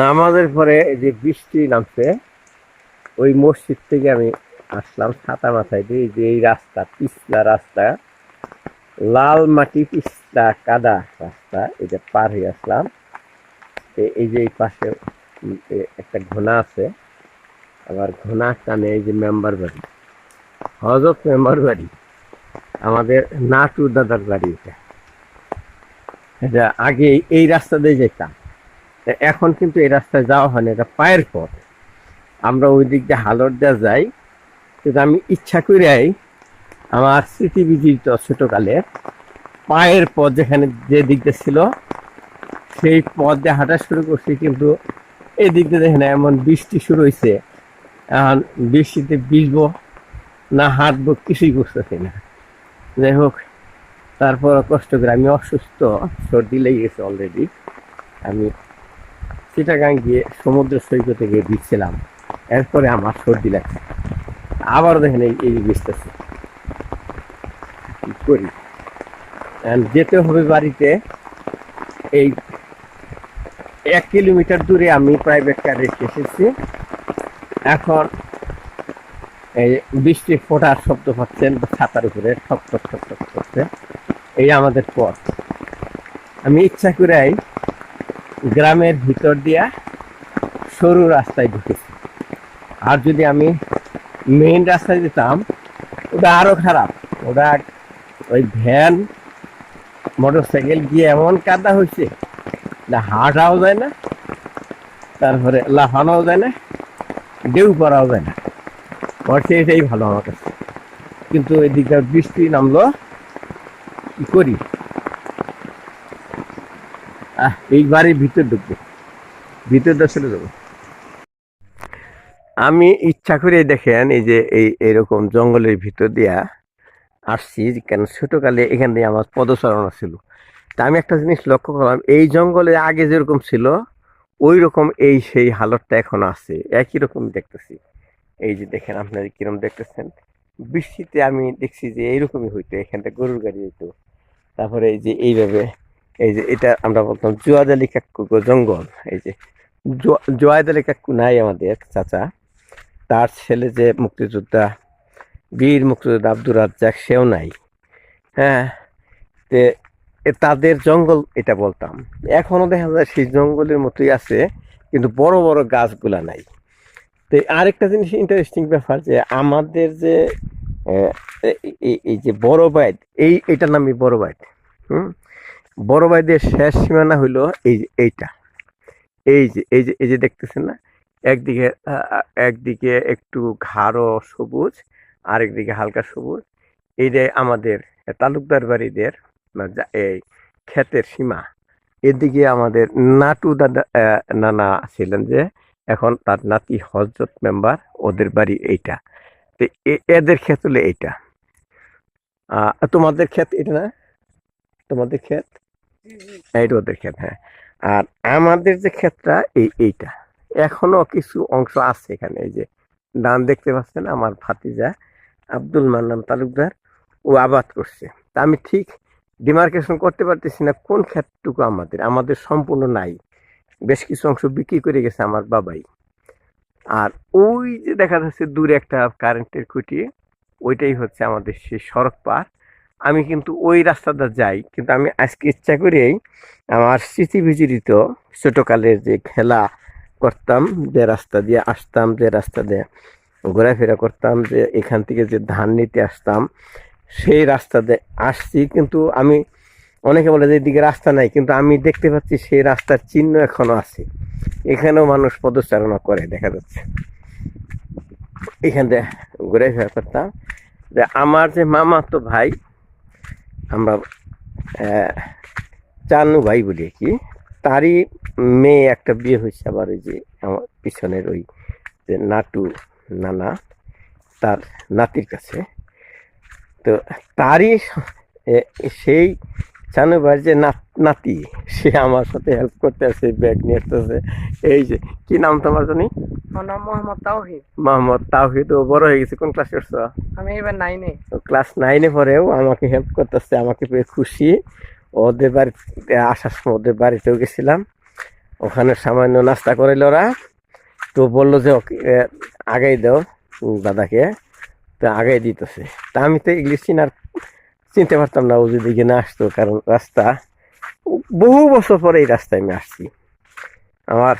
নামাজের পরে যে বৃষ্টি নামছে, ওই মসজিদ থেকে আমি আসলাম ছাতা মাথায় দিয়ে যে এই রাস্তা, পিছলা রাস্তা, লাল মাটি, পিছলা কাদা রাস্তা এটা পার হয়ে আসলাম। এই যে এই পাশে একটা ঘোনা আছে আবার ঘোনা কানে এই যে মেম্বার বাড়ি, হজরত মেম্বার বাড়ি, আমাদের নাটু দাদার বাড়ি এটা। এটা আগে এই রাস্তা দিয়ে যেতাম এখন কিন্তু এই রাস্তায় যাওয়া হয় না এটা পায়ের পথ। আমরা ওই দিক দিয়ে হালর দেওয়া যাই, কিন্তু আমি ইচ্ছা করিয়াই আমার স্মৃতি বিজিত ছোটকালে পায়ের পথ যেখানে যে দিক দিয়ে ছিল, সেই পথ দিয়ে হাঁটা শুরু করছি, কিন্তু এই দিক দিয়ে দেখেন এমন বৃষ্টি শুরু হয়েছে এখন বৃষ্টিতে ভিজবো না হাঁটবো কিছুই বুঝতেছি না। যাই হোক তারপর কষ্ট করে আমি অসুস্থ, সর্দি লেগে গেছে অলরেডি আমি চিটাগাং গিয়ে সমুদ্র সৈকতে গিয়ে দিচ্ছিলাম এরপরে আমার সর্দি লাগছে আবার দেখেন এই এই বুঝতেছে করি যেতে হবে বাড়িতে এই এক কিলোমিটার দূরে আমি প্রাইভেট কার এসেছি এখন এই বৃষ্টি ফোটার শব্দ পাচ্ছেন ছাতার উপরে ঠক ঠক ঠক ঠক করছে এই আমাদের পথ আমি ইচ্ছা করেই গ্রামের ভিতর দিয়া সরু রাস্তায় ঢুকেছি। আর যদি আমি মেইন রাস্তায় যেতাম, ওটা আরও খারাপ। ওটা ওই ভ্যান মোটর সাইকেল গিয়ে এমন কাদা হয়েছে না হাঁটাও যায় না, তারপরে লাফানোও যায় না, ঢেউ পড়াও যায় না। বলছে এটাই ভালো আমার কাছে। কিন্তু এদিকে বৃষ্টি নামলো, কি করি? এই বাড়ির ভিতর ঢুকবো। ভিতর দর্শনে যাব। আমি ইচ্ছা করে দেখেন, এই যে এই এরকম জঙ্গলের ভিতর দিয়া আসছি, কেন ছোটকালে এখান দিয়ে আমার পদচারণা ছিল। তা আমি একটা জিনিস লক্ষ্য করলাম, এই জঙ্গলে আগে যেরকম ছিল ওই রকম এই সেই হালতটা এখন আছে। একই রকম দেখতেছি। এই যে দেখেন, আপনারা কীরকম দেখতেছেন? বৃষ্টিতে আমি দেখছি যে এইরকমই হইতো, এখানটা গরুর গাড়ি হইতো। তারপরে এই যে এইভাবে এই যে এটা আমরা বলতাম জোয়াদ আলী কাকু গো জঙ্গল। এই যে জোয়াদ আলী কাকু নাই আমাদের, চাচা। তার ছেলে যে মুক্তিযোদ্ধা, বীর মুক্তিযোদ্ধা আব্দুর রাজ্জাক, সেও নাই। হ্যাঁ তে তাদের জঙ্গল এটা বলতাম। এখনও দেখা যায় সেই জঙ্গলের মতোই আছে, কিন্তু বড় বড় গাছগুলা নাই। তো আরেকটা জিনিস ইন্টারেস্টিং ব্যাপার যে আমাদের যে এই যে বড় বাইট, এই, এটার নামই বড় বাইট, হুম? বড় বাইদের শেষ সীমানা হইল এই যে এইটা। এই যে এই যে এই যে দেখতেছেন না? একদিকে একদিকে একটু ঘাড়ো সবুজ আরেকদিকে হালকা সবুজ। এই যে আমাদের তালুকদার বাড়িদের এই ক্ষেতের সীমা। এদিকে আমাদের নাটু দাদা নানা ছিলেন যে, এখন তার নাতি হজরত মেম্বার, ওদের বাড়ি এইটা। তো এদের ক্ষেত হলো এইটা। তোমাদের ক্ষেত এটা না? তোমাদের ক্ষেত? এইটা ওদের ক্ষেত হ্যাঁ। আর আমাদের যে ক্ষেতটা, এই এইটা, এখনও কিছু অংশ আছে এখানে, এই যে ডান দেখতে পাচ্ছেন আমার ভাতিজা আব্দুল মান্নান তালুকদার, ও আবাদ করছে। তা আমি ঠিক ডিমার্কেশন করতে পারতেছি না কোন ক্ষেতটুকু আমাদের আমাদের সম্পূর্ণ নাই। বেশ কিছু অংশ বিক্রি করে গেছে আমার বাবাই। আর ওই যে দেখা যাচ্ছে দূরে একটা কারেন্টের খুঁটি, ওইটাই হচ্ছে আমাদের সেই সড়ক পার আমি কিন্তু ওই রাস্তাটা যাই। কিন্তু আমি আজকে ইচ্ছা করেই আমার স্মৃতি বিজড়িত ছোটকালের যে খেলা করতাম, যে রাস্তা দিয়ে আসতাম, যে রাস্তা দিয়ে ঘোরাফেরা করতাম, যে এখান থেকে যে ধান নিতে আসতাম, সেই রাস্তা দিয়ে আসছি। কিন্তু আমি, অনেকে বলে যে এদিকে রাস্তা নাই, কিন্তু আমি দেখতে পাচ্ছি সেই রাস্তার চিহ্ন এখনও আছে। এখানেও মানুষ পদচারণা করে, দেখা যাচ্ছে। এখান দিয়ে ঘোরাফেরা করতাম। যে আমার যে মামা তো ভাই আমরা চানু ভাই বলি কি, তারই মেয়ে একটা বিয়ে হয়েছে আবার ওই যে আমার পিছনের ওই যে নাটু নানা, তার নাতির কাছে। তো তারই সেই চানু ভাইয়ের যে নাত- নাতি, সে আমার সাথে হেল্প করতে আসে ব্যাগ নিয়ে আসতেছে। এই যে, কি নাম তোমার জানি? আমার নাম মোহাম্মদ তাওহিদ। মোহাম্মদ তাহিদ ও বড় হয়ে গেছে কোন ক্লাস করছ আমি এবার নাইনে ক্লাস নাইনে পরেও আমাকে হেল্প করতেছে আমাকে পেয়ে খুশি। ওদের বাড়িতে আসার সময় ওদের বাড়িতেও গেছিলাম। ওখানে সামান্য নাস্তা করিল ওরা। তো বলল যে ওকে আগাই দাও দাদাকে। তো আগাই দিতেছে। তা আমি তো ইংলিশ চিনার চিনতে পারতাম না ও যদি এখানে আসতো কারণ রাস্তা বহু বছর পরে এই রাস্তায় আমি আসছি। আমার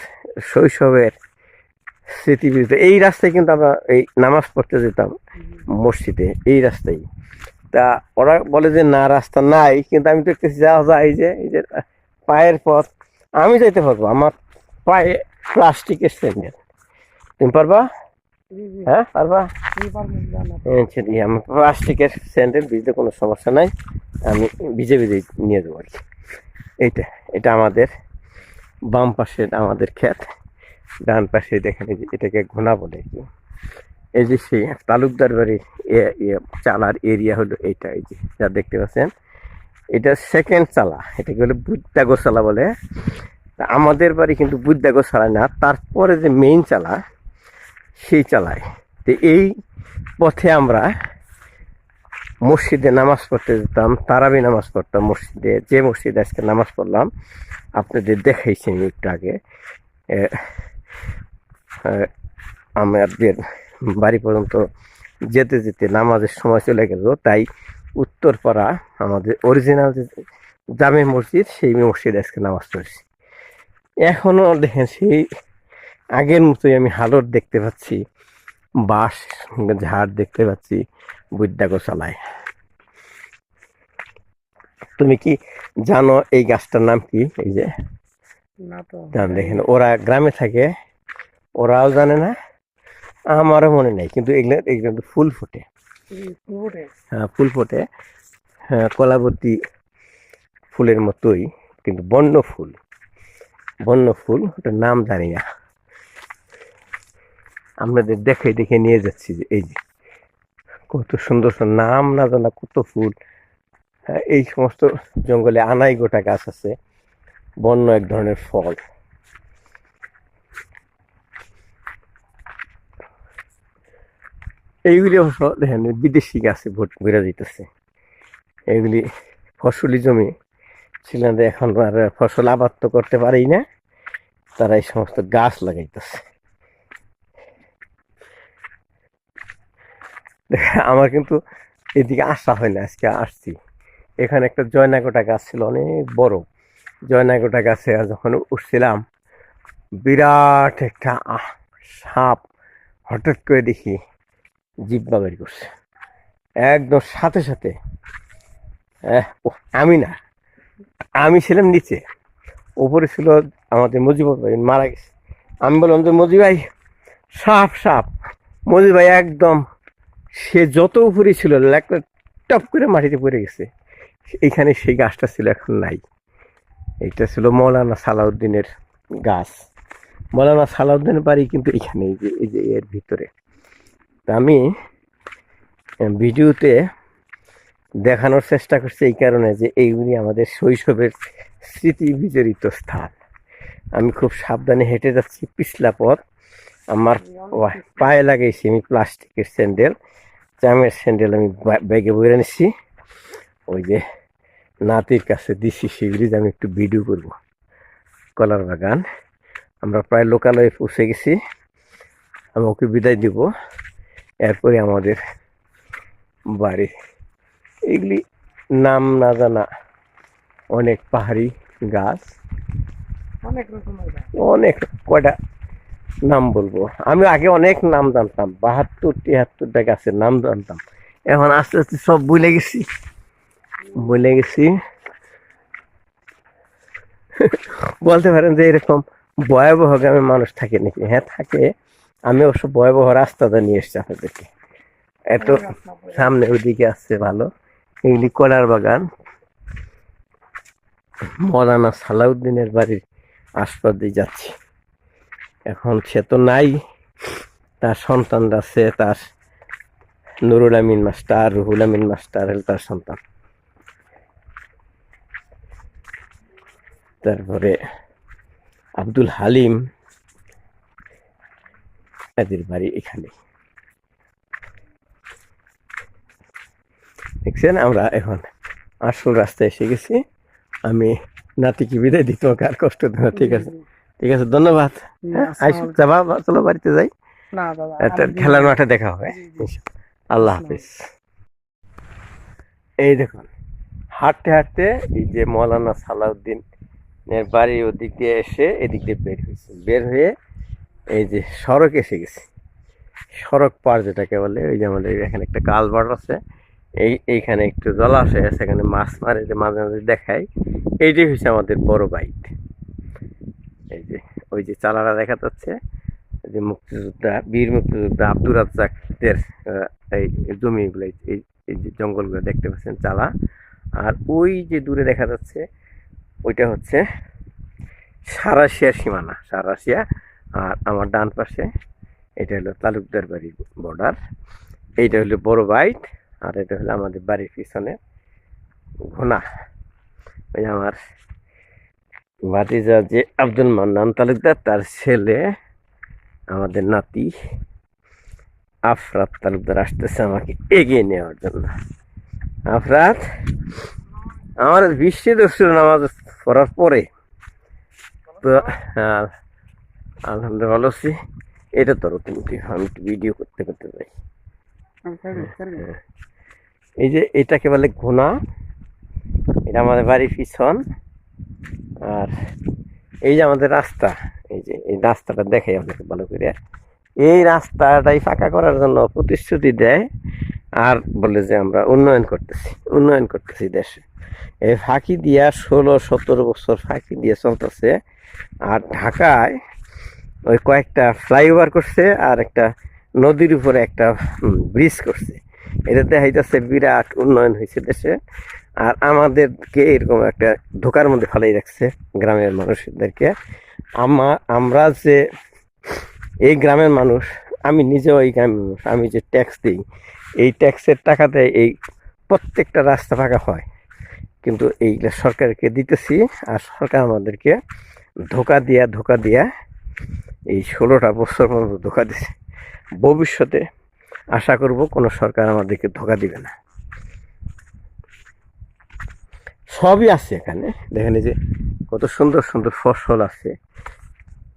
শৈশবের স্মৃতি বিরুদ্ধে এই রাস্তায় কিন্তু আমরা এই নামাজ পড়তে যেতাম মসজিদে এই রাস্তায়। তা ওরা বলে যে না রাস্তা নাই। কিন্তু আমি দেখতেছি যাওয়া যায় এই যে এই যে পায়ের পথ। আমি যাইতে পারব আমার পায়ে প্লাস্টিকের স্যান্ডেল তুমি পারবা? হ্যাঁ পারবা? আমার প্লাস্টিকের স্যান্ডেল ভিজতে কোনো সমস্যা নাই। আমি ভিজে ভিজে নিয়ে যাব আর কি। এইটা এটা আমাদের বাম পাশের আমাদের ক্ষেত ডান পাশে দেখেন এই যে, এটাকে ঘোনা বলে এই যে। সেই তালুকদার বাড়ির চালার এরিয়া হলো এইটা, এই যে, যা দেখতে পাচ্ছেন। এটা সেকেন্ড চালা, এটাকে বলে বুদ্ধা গোশালা বলে। আমাদের বাড়ি কিন্তু বুদ্ধা গোশালা না, তারপরে যে মেইন চালা, সেই চালায়। তো এই পথে আমরা মসজিদে নামাজ পড়তে যেতাম, তারাবি নামাজ পড়তাম মসজিদে, যে মসজিদে আজকে নামাজ পড়লাম, আপনাদের দেখাইছি আমি একটু আগে। আমাদের বাড়ি পর্যন্ত যেতে যেতে নামাজের সময় চলে গেল। তাই উত্তরপাড়া আমাদের অরিজিনাল যে জামে মসজিদ সেই মসজিদে আজকে নামাজ পড়ছি। এখনও দেখেন সেই আগের মতোই আমি হালট দেখতে পাচ্ছি বাঁশ ঝাড় দেখতে পাচ্ছি বুদ্ধা গোশালায়। তুমি কি জানো এই গাছটার নাম কি? এই যে না দেখেন ওরা গ্রামে থাকে ওরাও জানে না আমারও মনে নেই কিন্তু এগুলো এগুলো ফুল ফোটে। হ্যাঁ ফুল ফোটে। হ্যাঁ কলাবতী ফুলের মতোই কিন্তু বন্য ফুল। বন্য ফুল ওটার নাম জানি না। আপনাদের দেখে দেখে নিয়ে যাচ্ছি যে এই যে কত সুন্দর সুন্দর নাম না জানা কত ফুল। হ্যাঁ, এই সমস্ত জঙ্গলে আনাই গোটা গাছ আছে বন্য এক ধরনের ফল। এইগুলি অবশ্য দেখেন, বিদেশি গাছে ভোট বেড়ে যেতেছে এগুলি ফসলি জমি ছিলেন এখন আর ফসল আবাদ তো করতে পারেই না, তারা এই সমস্ত গাছ লাগাইতেছে। আমার কিন্তু এদিকে আসা হয় না, আজকে আসছি। এখানে একটা জয়নাগোটা গাছ ছিল, অনেক বড়। জয়নাগোটা গাছে যখন উঠছিলাম, বিরাট একটা সাপ হঠাৎ করে দেখি জিব্বা বের করছে। একদম সাথে সাথে আমি না, আমি ছিলাম নিচে। উপরে ছিল আমাদের মুজিবুর ভাই মারা গেছে। আমি বললাম যে মজি ভাই সাপ সাপ মজি ভাই একদম, সে যত উপরে ছিল একটা টপ করে মাটিতে পড়ে গেছে। এইখানে সেই গাছটা ছিল এখন নাই। এইটা ছিল মৌলানা সালাউদ্দিনের গাছ। মৌলানা সালাউদ্দিনের বাড়ি কিন্তু এখানে এই যে এই যে, এর ভিতরে। আমি ভিডিওতে দেখানোর চেষ্টা করছি এই কারণে যে এইগুলি আমাদের শৈশবের স্মৃতি বিজড়িত স্থান। আমি খুব সাবধানে হেঁটে যাচ্ছি পিছলা পথ। আমার পায়ে লাগাইছি আমি প্লাস্টিকের স্যান্ডেল। চামের স্যান্ডেল আমি ব্যাগে বইরে নিচ্ছি ওই যে নাতির কাছে দিচ্ছি সেগুলি আমি একটু ভিডিও করব। কলার বাগান। আমরা প্রায় লোকালয়ে পৌঁছে গেছি। আমি ওকে বিদায় দিব। এরপরে আমাদের বাড়ি। এগুলি নাম না জানা অনেক পাহাড়ি গাছ। অনেক রকমের অনেক কয়টা নাম বলব? আমি আগে অনেক নাম জানতাম বাহাত্তর তিয়াত্তরটা গাছের নাম জানতাম। এখন আস্তে আস্তে সব ভুলে গেছি। ভুলে গেছি। বলতে পারেন যে এরকম ভয়াবহ গ্রামে মানুষ থাকে নাকি? হ্যাঁ থাকে। আমি অবশ্য ভয়াবহ রাস্তাটা নিয়ে এসছি আপনাদেরকে। এত। সামনে ওইদিকে আসছে ভালো। এগুলি কলার বাগান। মৌলানা সালাউদ্দিনের বাড়ির আশপাশ দিয়ে যাচ্ছি। এখন সে তো নাই। তার সন্তানরা আছে তার নুরুল আমিন মাস্টার রুহুল আমিন মাস্টার হল তার সন্তান। তারপরে আব্দুল হালিম এদের বাড়ি এখানে। দেখছেন আমরা এখন আসল রাস্তায় এসে গেছি। আমি নাতিকে বিদায় দিতে আর কষ্ট দেবো না ঠিক আছে। ঠিক আছে ধন্যবাদ। হ্যাঁ, যাবা চলো বাড়িতে যাই। খেলার মাঠে দেখা হবে। আল্লাহ হাফিজ। এই দেখুন হাঁটতে হাঁটতে এই যে মৌলানা সালাউদ্দিন এর বাড়ি ওদিক দিয়ে এসে এদিক দিয়ে বের হয়েছে। বের হয়ে এই যে সড়ক এসে গেছে। সড়ক পার যেটাকে বলে, ওই যে আমাদের এখানে একটা কালভার্ট আছে। এই, এইখানে একটু জলাশয় আছে এখানে মাছ মারে, যে মাঝে মাঝে দেখায়। এইটাই হচ্ছে আমাদের বড় বাইক এই যে, ওই যে চালাটা দেখা যাচ্ছে। যে মুক্তিযোদ্ধা, বীর মুক্তিযোদ্ধা আব্দুর রাজ্জাকদের এই জমিগুলো এই এই যে জঙ্গলগুলো দেখতে পাচ্ছেন চালা। আর ওই যে দূরে দেখা যাচ্ছে, ওইটা হচ্ছে সারাশিয়ার সীমানা, সারাশিয়া আর আমার ডান পাশে এটা হলো তালুকদার বাড়ির বর্ডার এইটা হলো বড় বাইট আর এটা হলো আমাদের বাড়ির পিছনে ঘোনা। ওই আমার ভাতিজা যে আব্দুল মান্নান তালুকদার তার ছেলে আমাদের নাতি আফরাত তালুকদার আসতেছে আমাকে এগিয়ে নেওয়ার জন্য। আফরাত আমার বৃষ্টি দর্শন নামাজ পড়ার পরে। তো আহ, আলহামদুলিল্লাহ ভালো আছি। এটা তোর তুমি তুই আমি একটু ভিডিও করতে করতে যাই। আমি খাইবো, খাইবো। এই যে এটাকে বলে ঘোনা এটা আমাদের বাড়ির পিছন। আর এই যে আমাদের রাস্তা এই যে এই রাস্তাটা দেখাই আপনাকে ভালো করে। এই রাস্তাটাই ফাঁকা করার জন্য প্রতিশ্রুতি দেয় আর বলে যে আমরা উন্নয়ন করতেছি উন্নয়ন করতেছি দেশে। এই ফাঁকি দিয়া ষোলো সতেরো বছর ফাঁকি দিয়ে চলতেছে আর ঢাকায় ওই কয়েকটা ফ্লাইওভার করছে আর একটা নদীর উপরে একটা ব্রিজ করছে। এটা দেখাইতেছে বিরাট উন্নয়ন হয়েছে দেশে। আর আমাদেরকে এরকম একটা ধোকার মধ্যে ফেলাই রাখছে গ্রামের মানুষদেরকে। আমা, আমরা যে এই গ্রামের মানুষ, আমি নিজেও এই গ্রামের মানুষ, আমি যে ট্যাক্স দিই, এই ট্যাক্সের টাকাতে এই প্রত্যেকটা রাস্তা ফাঁকা হয়। কিন্তু এইগুলো সরকারকে দিতেছি আর সরকার আমাদেরকে ধোকা দিয়া ধোকা দিয়া এই ষোলোটা বছর পর্যন্ত ধোকা দিছে। ভবিষ্যতে আশা করব কোনো সরকার আমাদেরকে ধোকা দিবে না। সবই আছে এখানে। দেখেন যে কত সুন্দর সুন্দর ফসল আছে।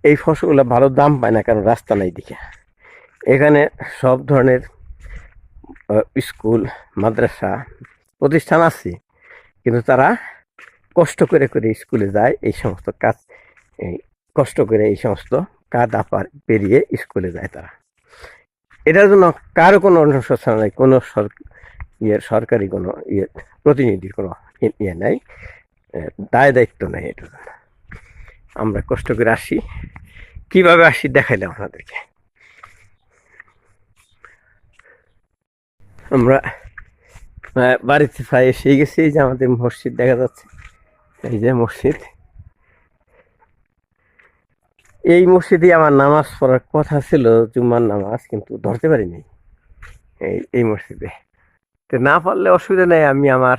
এই ফসলগুলো ভালো দাম পায় না, কারণ রাস্তা নাই দিকে। এখানে সব ধরনের স্কুল, মাদ্রাসা প্রতিষ্ঠান আছে, কিন্তু তারা কষ্ট করে করে স্কুলে যায় এই সমস্ত কাজ কষ্ট করে এই সমস্ত কাদা পার পেরিয়ে স্কুলে যায় তারা। এটার জন্য কারও কোনো অনুশোচনা নাই, কোনো সর ইয়ের সরকারি কোনো ইয়ে প্রতিনিধির কোনো ইয়ে নাই দায় দায়িত্ব নেই এটার জন্য। আমরা কষ্ট করে আসি। কীভাবে আসি দেখাইলাম আপনাদেরকে। আমরা বাড়িতে প্রায় এসে গেছি যে আমাদের মসজিদ দেখা যাচ্ছে। এই যে মসজিদ। এই মসজিদে আমার নামাজ পড়ার কথা ছিল, জুম্মার নামাজ, কিন্তু ধরতে পারিনি এই এই মসজিদে। তো না পারলে অসুবিধা নেই, আমি আমার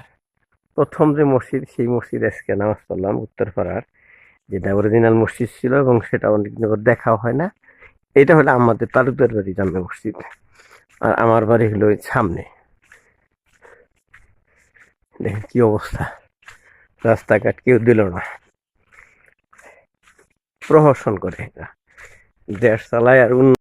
প্রথম যে মসজিদ, সেই মসজিদে আজকে নামাজ পড়লাম, উত্তরপাড়ার। যেটা অরিজিনাল মসজিদ ছিল এবং সেটা অনেকদিন দেখাও হয় না। এটা হলো আমাদের তালুকদার বাড়ি জামে মসজিদ। আর আমার বাড়ি হলো সামনে। দেখেন কি অবস্থা। রাস্তাঘাট কেউ দিল না। প্রহসন করে। দেশ চালায় আর উন্নয়ন